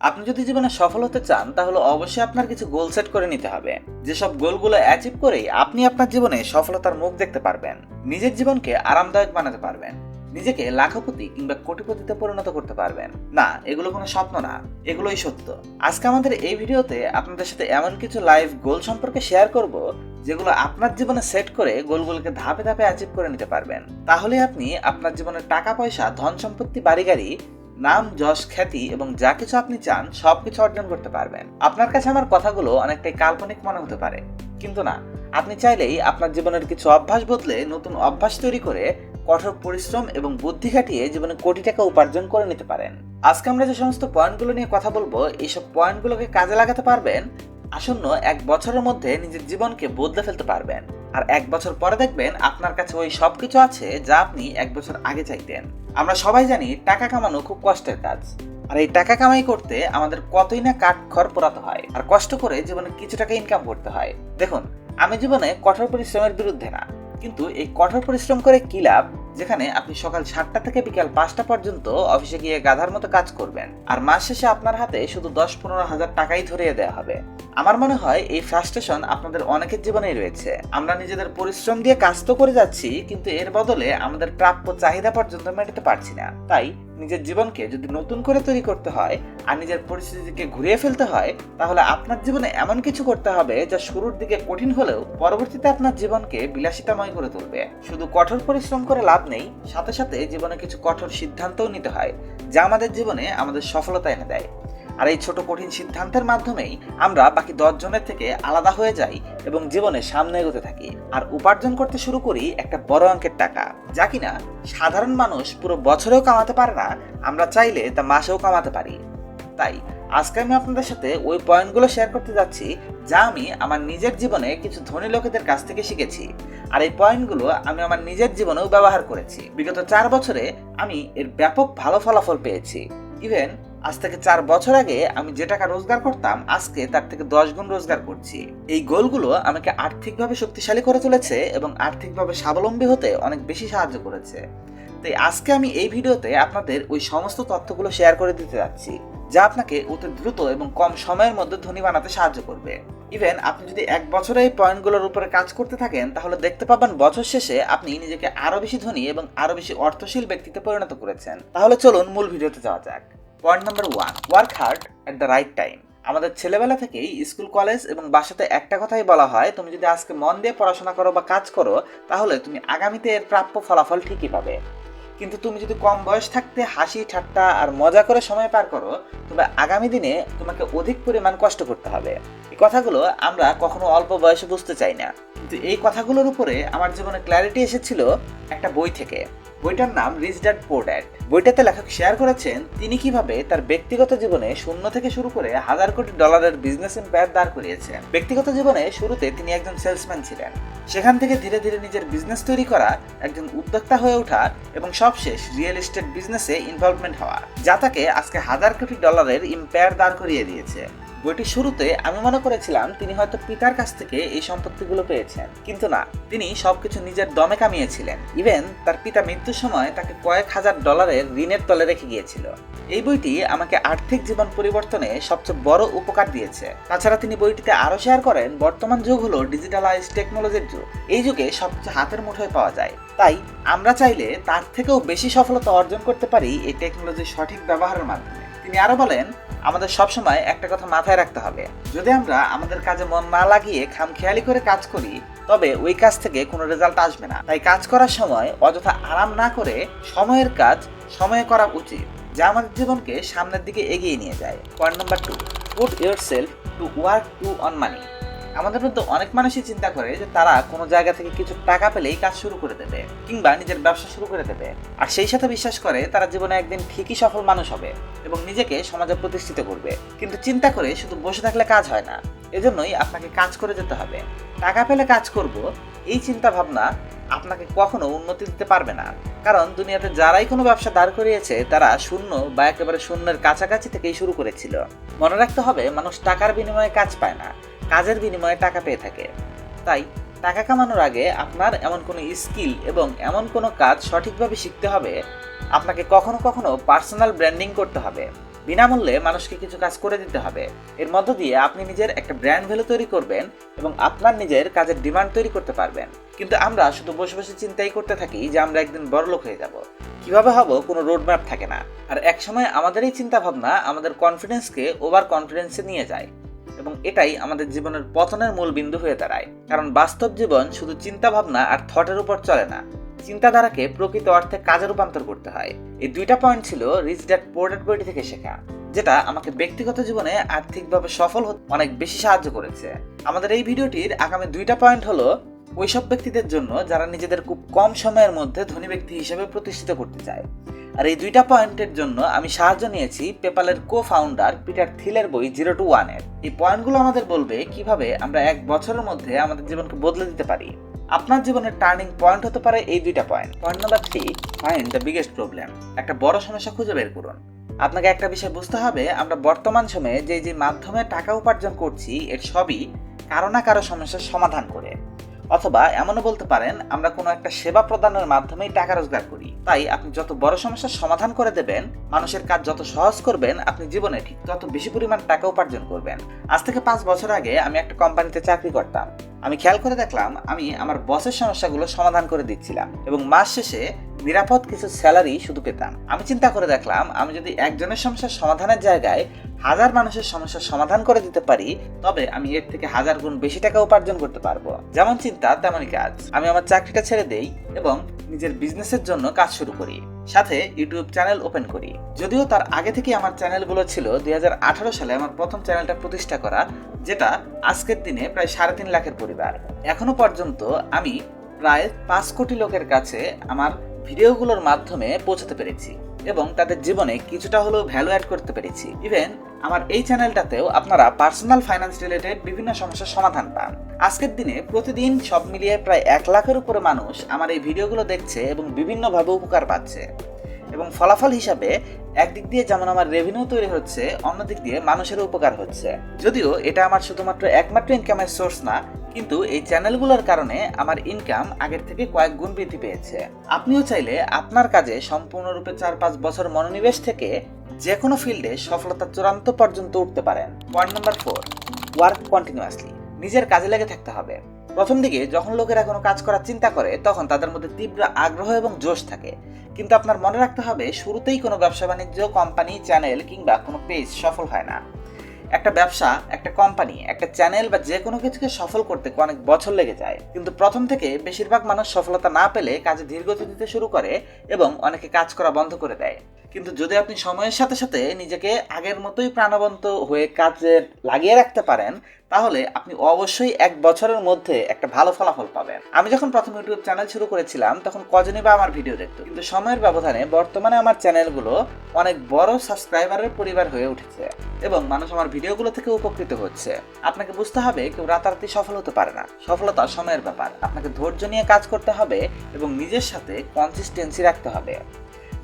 আপনি যদি জীবনে সফল হতে চান, তাহলে অবশ্যই আপনার কিছু গোল সেট করে নিতে হবে। যেসব গোলগুলো অ্যাচিভ করেই আপনি আপনার জীবনে সফলতার মুখ দেখতে পারবেন। নিজের জীবনকে আরামদায়ক বানাতে পারবেন। নিজেকে লাখপতি কিংবা কোটিপতিতে পরিণত করতে পারবেন। না, এগুলো কোনো স্বপ্ন না। এগুলোই সত্য। আজকে আমাদের এই ভিডিওতে আপনাদের সাথে এমন কিছু লাইভ গোল সম্পর্কে শেয়ার করব, যেগুলো আপনার জীবনে সেট করে গোলগুলোকে ধাপে ধাপে অ্যাচিভ করে নিতে পারবেন। তাহলে আপনি আপনার জীবনের টাকা পয়সা ধন সম্পত্তি বাড়ি গাড়ি নাম, যশ, খ্যাতি এবং যা কিছু আপনি চান সব কিছু অর্জন করতে পারবেন। আপনার কাছে আমার কথাগুলো অনেকটাই কাল্পনিক মনে হতে পারে। কিন্তু না, আপনি চাইলেই আপনার জীবনের কিছু অভ্যাস বদলে নতুন অভ্যাস তৈরি করে কঠোর পরিশ্রম এবং বুদ্ধি খাটিয়ে জীবনে কোটি টাকা উপার্জন করে নিতে পারেন। আজকে আমরা যে সমস্ত পয়েন্টগুলো নিয়ে কথা বলব এইসব পয়েন্টগুলোকে কাজে লাগাতে পারবেন আসন্ন এক বছরের মধ্যে নিজের জীবনকে বদলে ফেলতে পারবেন। আর এক বছর পরে দেখবেন আপনার কাছে ওই সব কিছু আছে যা আপনি এক বছর আগে চাইতেন। আমরা সবাই জানি টাকা কামানো খুব কষ্টের কাজ। আর এই টাকা কামাই করতে আমাদের কতই না কাঠ খড় পোড়াতে হয়। আর কষ্ট করে জীবনে কিছু টাকা ইনকাম করতে হয়। দেখুন, আমি জীবনে কঠোর পরিশ্রমের বিরুদ্ধে না। কিন্তু এই কঠোর পরিশ্রম করে কি লাভ? যেখানে আপনি সকাল সাতটা থেকে বিকাল পাঁচটা পর্যন্ত অফিসে গিয়ে গাধার মতো কাজ করবেন। আর মাস শেষে আপনার হাতে শুধু দশ পনেরো হাজার টাকাই ধরিয়ে দেওয়া হবে। আমার মনে হয় এই ফ্রাস্ট্রেশন আপনাদের অনেকের জীবনেই রয়েছে। আমরা নিজেদের পরিশ্রম দিয়ে কাজ তো করে যাচ্ছি, কিন্তু এর বদলে আমাদের প্রাপ্য চাহিদা পর্যন্ত মেটাতে পারছি না। তাই নিজের জীবনকে যদি নতুন করে তৈরি করতে হয় আর নিজের পরিস্থিতিকে ঘুরিয়ে ফেলতে হয়, তাহলে আপনার জীবনে এমন কিছু করতে হবে যা শুরুর দিকে কঠিন হলেও পরবর্তীতে আপনার জীবনকে বিলাসিতাময় করে তুলবে। শুধু কঠোর পরিশ্রম করে লাভ নেই, সাথে সাথে জীবনে কিছু কঠোর সিদ্ধান্তও নিতে হয়, যা আমাদের জীবনে আমাদের সফলতা এনে দেয়। আর এই ছোট কঠিন সিদ্ধান্তের মাধ্যমেই আমরা বাকি দশ জনের থেকে আলাদা হয়ে যাই এবং জীবনে সামনে এগোতে থাকি। আর উপার্জন করতে শুরু করি একটা বড় অঙ্কের টাকা, যা কিনা সাধারণ মানুষ পুরো বছরেও কামাতে পারে না, আমরা চাইলে তা মাসেও কামাতে পারি। তাই আজকে আমি আপনাদের সাথে ওই পয়েন্টগুলো শেয়ার করতে যাচ্ছি, যা আমি আমার নিজের জীবনে কিছু ধনী লোকেদের কাছ থেকে শিখেছি। আর এই পয়েন্টগুলো আমি আমার নিজের জীবনেও ব্যবহার করেছি। বিগত চার বছরে আমি এর ব্যাপক ভালো ফলাফল পেয়েছি। ইভেন আজ থেকে চার বছর আগে আমি যে টাকা রোজগার করতাম, আজকে তার থেকে দশ গুণ রোজগার করছি। এই গোলগুলো আমাকে আর্থিকভাবে শক্তিশালী করে তুলেছে এবং আর্থিকভাবে স্বাবলম্বী হতে অনেক বেশি সাহায্য করেছে। তাই আজকে আমি এই ভিডিওতে আপনাদের ওই সমস্ত তথ্যগুলো শেয়ার করে দিতে যাচ্ছি, যা আপনাকে অতি দ্রুত এবং কম সময়ের মধ্যে ধনী বানাতে সাহায্য করবে। ইভেন আপনি যদি এক বছরে এই পয়েন্টগুলোর উপরে কাজ করতে থাকেন, তাহলে দেখতে পাবেন বছর শেষে আপনি নিজেকে আরও বেশি ধনী এবং আরও বেশি অর্থশীল ব্যক্তিতে পরিণত করেছেন। তাহলে চলুন মূল ভিডিওতে যাওয়া যাক। Point number one, work hard at the right time. আমাদের ছেলেবেলা থেকেই স্কুল, কলেজ এবং বাসাতে একটা কথাই বলা হয়, তুমি যদি আজকে মন দিয়ে পড়াশোনা করো বা কাজ করো, তাহলে তুমি আগামীতে এর প্রাপ্য ফলাফল ঠিকই পাবে। কিন্তু তুমি যদি কম বয়স থাকতে হাসি, ঠাট্টা আর মজা করে সময় পার করো, তবে আগামী দিনে তোমাকে অধিক পরিমাণ কষ্ট করতে হবে। এই কথাগুলো আমরা কখনো অল্প বয়সে বুঝতে চাই না। কিন্তু এই কথাগুলোর উপরে আমার জীবনে ক্ল্যারিটি এসেছিল একটা বই থেকে। বইটার নাম রিচ ড্যাড পোর ড্যাড বইটাতে লেখক শেয়ার করেছেন, তিনি কীভাবে তার ব্যক্তিগত জীবনে শূন্য থেকে শুরু করে হাজার কোটি ডলারের বিজনেস এম্পায়ার দাঁড় করিয়েছেন ব্যক্তিগত জীবনে শুরুতে তিনি একজন সেলসম্যান ছিলেন। সেখান থেকে ধীরে ধীরে নিজের বিজনেস তৈরি করা, একজন উদ্যোক্তা হয়ে ওঠা এবং সবশেষ রিয়েল এস্টেট বিজনেসে ইনভলভমেন্ট হওয়া যা তাকে আজকে হাজার কোটি ডলারের ইম্পায়ার দাঁড় করিয়ে দিয়েছে। বইটির শুরুতে আমি মনে করেছিলাম তিনি হয়তো পিতার কাছ থেকে এই সম্পত্তিগুলো পেয়েছেন। কিন্তু না, তিনি সবকিছু নিজের দমে কামিয়েছিলেন। ইভেন তার পিতা মৃত্যুর সময় তাকে কয়েক হাজার ডলারের ঋণের তলে রেখে গিয়েছিল। এই বইটি আমাকে আর্থিক জীবন পরিবর্তনে সবচেয়ে বড় উপকার দিয়েছে। তাছাড়া তিনি বইটিতে আরও শেয়ার করেন, বর্তমান যুগ হলো ডিজিটালাইজ টেকনোলজির যুগ। এই যুগে সবকিছু হাতের মুঠোয় পাওয়া যায়। তাই আমরা চাইলে তার থেকেও বেশি সফলতা অর্জন করতে পারি এই টেকনোলজির সঠিক ব্যবহারের মাধ্যমে। তিনি আরও বলেন আমাদের সবসময় একটা কথা মাথায় রাখতে হবে। যদি আমরা আমাদের কাজে মন না লাগিয়ে খামখেয়ালি করে কাজ করি, তবে ওই কাজ থেকে কোনো রেজাল্ট আসবে না। তাই কাজ করার সময় অযথা আরাম না করে সময়ের কাজ সময়ে করা উচিত, যা আমাদের জীবনকে সামনের দিকে এগিয়ে নিয়ে যায়। Point number two put yourself to work to earn money আমাদের মধ্যে অনেক মানুষই চিন্তা করে যে তারা কোনো জায়গা থেকে কিছু টাকা পেলেই কাজ শুরু করে দেবে, কিংবা নিজের ব্যবসা শুরু করে দেবে। আর সেই সাথে বিশ্বাস করে তারা জীবনে একদিন ঠিকই সফল মানুষ হবে এবং নিজেকে সমাজে প্রতিষ্ঠিত করবে। কিন্তু চিন্তা করে শুধু বসে থাকলে কাজ হয় না, এজন্যই আপনাকে কাজ করে যেতে হবে। টাকা পেলে কাজ করব, এই চিন্তা ভাবনা আপনাকে কখনো উন্নতি দিতে পারবে না। কারণ দুনিয়াতে যারাই কোনো ব্যবসা দাঁড় করিয়েছে, তারা শূন্য বা একেবারে শূন্যের কাছাকাছি থেকেই শুরু করেছিল। মনে রাখতে হবে, মানুষ টাকার বিনিময়ে কাজ পায় না। কাজের বিনিময়ে টাকা পেয়ে থাকে। তাই, টাকা কামানোর আগে আপনার এমন কোনো স্কিল এবং এমন কোনো কাজ সঠিকভাবে শিখতে হবে, আপনাকে কখনো কখনো পার্সোনাল ব্র্যান্ডিং করতে হবে। বিনামূল্যে মানুষকে কিছু কাজ করে দিতে হবে। এর মধ্য দিয়ে আপনি নিজের একটা ব্র্যান্ড ভ্যালু তৈরি করবেন এবং আপনার নিজের কাজের ডিমান্ড তৈরি করতে পারবেন। কিন্তু আমরা শুধু বসে বসে চিন্তাই করতে থাকি যে আমরা একদিন বড়লোক হয়ে যাব। কীভাবে হব কোনো রোড ম্যাপ থাকে না। আর একসময় আমাদের এই চিন্তাভাবনা আমাদের কনফিডেন্সকে ওভার কনফিডেন্সে নিয়ে যায়। এবং এটাই আমাদের জীবনের পতনের মূল বিন্দু হয়ে দাঁড়ায়। কারণ বাস্তব জীবন শুধু চিন্তা ভাবনা আর থটের উপর চলে না, চিন্তাধারাকে প্রকৃত অর্থে কাজে রূপান্তর করতে হয়। এই দুইটা পয়েন্ট ছিল রিচ ড্যাড পোর্টেড বইটি থেকে শেখা, যেটা আমাকে ব্যক্তিগত জীবনে আর্থিকভাবে সফল হতে অনেক বেশি সাহায্য করেছে। আমাদের এই ভিডিওটির আগামী দুইটা পয়েন্ট হলো ওইসব ব্যক্তিদের জন্য যারা নিজেদের খুব কম সময়ের মধ্যে ধনী ব্যক্তি হিসেবে প্রতিষ্ঠিত করতে চায়। আর এই দুইটা পয়েন্টের জন্য আমি সাহায্য নিয়েছি পেপালের কো ফাউন্ডার পিটার থিলের বই জিরো টু ওয়ানের এই পয়েন্টগুলো আমাদের বলবে কীভাবে আমরা এক বছরের মধ্যে আমাদের জীবনকে বদলে দিতে পারি। আপনার জীবনের টার্নিং পয়েন্ট হতে পারে এই দুইটা point. Point number three find the biggest problem একটা বড় সমস্যা খুঁজে বের করুন। আপনাকে একটা বিষয় বুঝতে হবে, আমরা বর্তমান সময়ে যে যে মাধ্যমে টাকা উপার্জন করছি, এর সবই কারও না কারও সমস্যার সমাধান করে। অথবা এমনও বলতে পারেন, আমরা কোনো একটা সেবা প্রদানের মাধ্যমেই টাকা রোজগার করি। তাই আপনি যত বড় সমস্যার সমাধান করে দেবেন, মানুষের কাজ যত সহজ করবেন, আপনি জীবনে ঠিক তত বেশি পরিমাণ টাকা উপার্জন করবেন। আজ থেকে পাঁচ বছর আগে আমি একটা কোম্পানিতে চাকরি করতাম। আমি খেয়াল করে দেখলাম, আমি আমার বসের সমস্যাগুলো সমাধান করে দিচ্ছিলাম এবং মাস শেষে নিরাপদ কিছু স্যালারি শুধু পেতাম। আমি চিন্তা করে দেখলাম, আমি যদি একজনের সমস্যার সমাধানের জায়গায় হাজার মানুষের সমস্যার সমাধান করে দিতে পারি, তবে আমি এর থেকে হাজার গুণ বেশি টাকা উপার্জন করতে পারব। যেমন চিন্তা, তেমনই কাজ। আমি আমার চাকরিটা ছেড়ে দেই এবং নিজের বিজনেসের জন্য কাজ শুরু করি। সাথে ইউটিউব চ্যানেল ওপেন করি। যদিও তার আগে থেকে আমার চ্যানেলগুলো ছিল দুই হাজার আঠারো সালে আমার প্রথম চ্যানেলটা প্রতিষ্ঠা করা, যেটা আজকের দিনে প্রায় সাড়ে তিন লাখের পরিবার। এখনও পর্যন্ত আমি প্রায় পাঁচ কোটি লোকের কাছে আমার ভিডিওগুলোর মাধ্যমে পৌঁছাতে পেরেছি এবং তাদের জীবনে কিছুটা হলেও ভ্যালু অ্যাড করতে পেরেছি। ইভেন আমার এই চ্যানেলটাতেও আপনারা পার্সোনাল ফাইন্যান্স রিলেটেড বিভিন্ন সমস্যার সমাধান পান। আজকের দিনে প্রতিদিন সব মিলিয়ে প্রায় এক লাখের উপরে মানুষ আমার এই ভিডিওগুলো দেখছে এবং বিভিন্নভাবে উপকার পাচ্ছে। এবং ফলাফল হিসাবে একদিক দিয়ে যেমন আমার রেভিনিউ তৈরি হচ্ছে, অন্যদিক দিয়ে মানুষের উপকার হচ্ছে। যদিও এটা আমার শুধুমাত্র একমাত্র ইনকামের সোর্স না, কিন্তু এই চ্যানেলগুলোর কারণে আমার ইনকাম আগের থেকে কয়েক গুণ বৃদ্ধি পেয়েছে। আপনিও চাইলে আপনার কাজে সম্পূর্ণরূপে চার পাঁচ বছর মনোনিবেশ থেকে যে কোনো ফিল্ডে সফলতার চূড়ান্ত পর্যন্ত উঠতে পারেন। Point number four work continuously নিজের কাজে লেগে থাকতে হবে। প্রথম দিকে যখন লোকেরা কোনো কাজ করার চিন্তা করে, তখন তাদের মধ্যে তীব্র আগ্রহ এবং জোশ থাকে। কিন্তু আপনার মনে রাখতে হবে, শুরুতেই কোনো ব্যবসা বাণিজ্য, কোম্পানি, চ্যানেল কিংবা কোনো পেজ সফল হয় না। একটা ব্যবসা, একটা কোম্পানি, একটা চ্যানেল বা যে কোনো কিছুকে সফল করতে অনেক বছর লেগে যায়। কিন্তু প্রথম থেকে বেশিরভাগ মানুষ সফলতা না পেলে কাজে ধীরগতি দিতে শুরু করে এবং অনেকে কাজ করা বন্ধ করে দেয়। কিন্তু যদি আপনি সময়ের সাথে সাথে নিজেকে আগের মতোই প্রাণবন্ত হয়ে কাজে লাগিয়ে রাখতে পারেন, তাহলে আপনি অবশ্যই এক বছরের মধ্যে একটা ভালো ফলাফল পাবেন। আমি যখন প্রথম ইউটিউব চ্যানেল শুরু করেছিলাম, তখন কজনই বা আমার ভিডিও দেখতো। কিন্তু সময়ের ব্যবধানে বর্তমানে আমার চ্যানেলগুলো অনেক বড় সাবস্ক্রাইবারের পরিবার হয়ে উঠেছে এবং মানুষ আমার ভিডিওগুলো থেকে উপকৃত হচ্ছে। আপনাকে বুঝতে হবে, কেউ রাতারাতি সফল হতে পারে না। সফলতা সময়ের ব্যাপার। আপনাকে ধৈর্য নিয়ে কাজ করতে হবে এবং নিজের সাথে কনসিস্টেন্সি রাখতে হবে।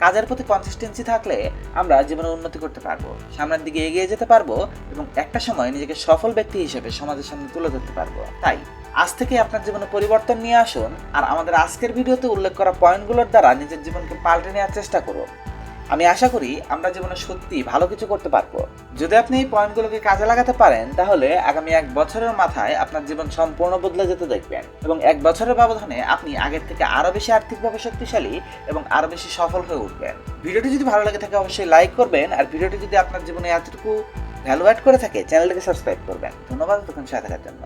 কাজের প্রতি কনসিস্টেন্সি থাকলে আমরা জীবনে উন্নতি করতে পারব, সামনের দিকে এগিয়ে যেতে পারব এবং একটা সময় নিজেকে সফল ব্যক্তি হিসেবে সমাজের সামনে তুলে ধরতে পারব। তাই, আজ থেকে আপনার জীবনে পরিবর্তন নিয়ে আসুন আর আমাদের আজকের ভিডিওতে উল্লেখ করা পয়েন্টগুলোর দ্বারা নিজের জীবনকে পাল্টে নেওয়ার চেষ্টা করুন। আমি আশা করি আমরা জীবনে সত্যি ভালো কিছু করতে পারব। যদি আপনি এই পয়েন্টগুলোকে কাজে লাগাতে পারেন, তাহলে আগামী এক বছরের মাথায় আপনার জীবন সম্পূর্ণ বদলে যেতে দেখবেন এবং এক বছরের ব্যবধানে আপনি আগের থেকে আরও বেশি আর্থিকভাবে শক্তিশালী এবং আরও বেশি সফল হয়ে উঠবেন। ভিডিওটি যদি ভালো লাগে থাকে, অবশ্যই লাইক করবেন আর ভিডিওটি যদি আপনার জীবনে এতটুকু ভ্যালু অ্যাড করে থাকে, চ্যানেলটিকে সাবস্ক্রাইব করবেন। ধন্যবাদ তখন সাথে থাকার জন্য।